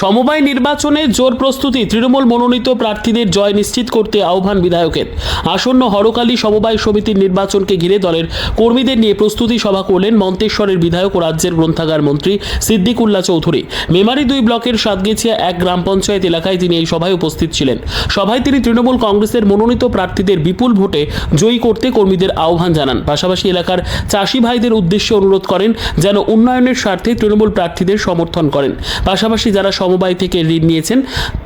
সমবায় নির্বাচনে জোর প্রস্তুতি, তৃণমূল মনোনীত প্রার্থীদের জয় নিশ্চিত করতে আহ্বান বিধায়কের। আসন্ন হরকালী সমবায় সমিতির নির্বাচনকে ঘিরে দলের কর্মীদের নিয়ে প্রস্তুতি সভা করলেন মন্তেশ্বরের বিধায়ক ও রাজ্যের গ্রন্থাগার মন্ত্রী সিদ্দিকুল্লাহ চৌধুরী। মেমারি দুই ব্লকের সাতগেছিয়া এক গ্রাম পঞ্চায়েত এলাকায় তিনি এই সভায় উপস্থিত ছিলেন। সভায় তিনি তৃণমূল কংগ্রেসের মনোনীত প্রার্থীদের বিপুল ভোটে জয়ী করতে কর্মীদের আহ্বান জানান। পাশাপাশি এলাকার চাষি ভাইদের উদ্দেশ্যে অনুরোধ করেন যেন উন্নয়নের স্বার্থে তৃণমূল প্রার্থীদের সমর্থন করেন। পাশাপাশি যারা সমবায় থেকে ঋণ নিয়েছেন,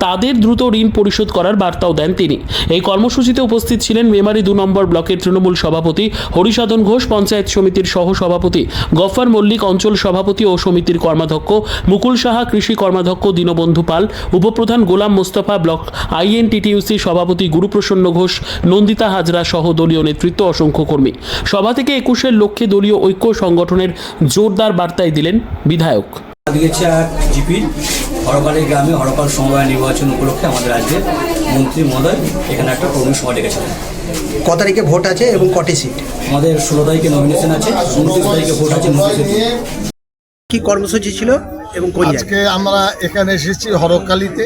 তাদের দ্রুত ঋণ পরিশোধ করার বার্তাও দেন তিনি। এই কর্মসূচিতে উপস্থিত ছিলেন মেমারি দু নম্বর ব্লকের তৃণমূল সভাপতি হরিসাধন ঘোষ, পঞ্চায়েত সমিতির সহ সভাপতি গফফার মল্লিক, অঞ্চল সভাপতি ও সমিতির কর্মাধ্যক্ষ মুকুল সাহা, কৃষি কর্মাধ্যক্ষ দীনবন্ধু পাল, উপপ্রধান গোলাম মোস্তফা ব্লক আইএনটিটিইউসি সভাপতি গুরুপ্রসন্ন ঘোষ, নন্দিতা হাজরা সহ দলীয় নেতৃত্ব অসংখ্য কর্মী। সভা থেকে একুশের লক্ষ্যে দলীয় ঐক্য সংগঠনের জোরদার বার্তায় দিলেন বিধায়ক। দিয়েছে আর হরপালি গ্রামে হরপাল সমবায় নির্বাচন উপলক্ষে আমাদের রাজ্যের মন্ত্রী মহোদয় এখানে একটা কর্মী সভা ডেকেছিলেন। ক তারিখে ভোট আছে এবং কটি সিট? আমাদের ষোলো তারিখে নমিনেশন আছে উনত্রিশ তারিখে ভোট আছে কি কর্মসূচি ছিল এবং আজকে আমরা এখানে এসেছি হরকালিতে।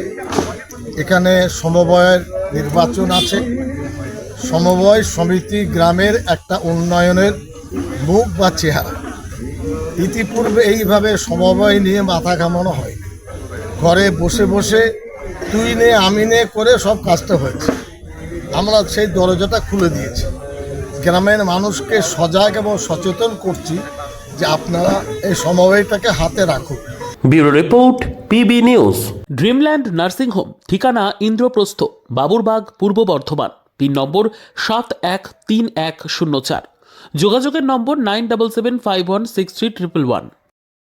এখানে সমবায়ের নির্বাচন আছে। সমবায় সমিতি গ্রামের একটা উন্নয়নের মুখ বা চেহারা। ইতিপূর্বে এইভাবে সমবায় নিয়ে মাথা ঘামানো হয়। ঘরে বসে বসে তুই নে আমি নে করে সব কাজটা হয়েছে। আমরা সেই দরজাটা খুলে দিয়েছি। গ্রামের মানুষকে সজাগ এবং সচেতন করছি যে আপনারা এই সমবায়টাকে হাতে রাখুন। Bureau report PB news. Dreamland nursing home ঠিকানা ইন্দ্রপ্রস্থ বাবুরবাগ পূর্ব বর্ধমান পিন নম্বর সাত এক তিন এক শূন্য চার। যোগাযোগের নম্বর nine double seven five one six three triple one.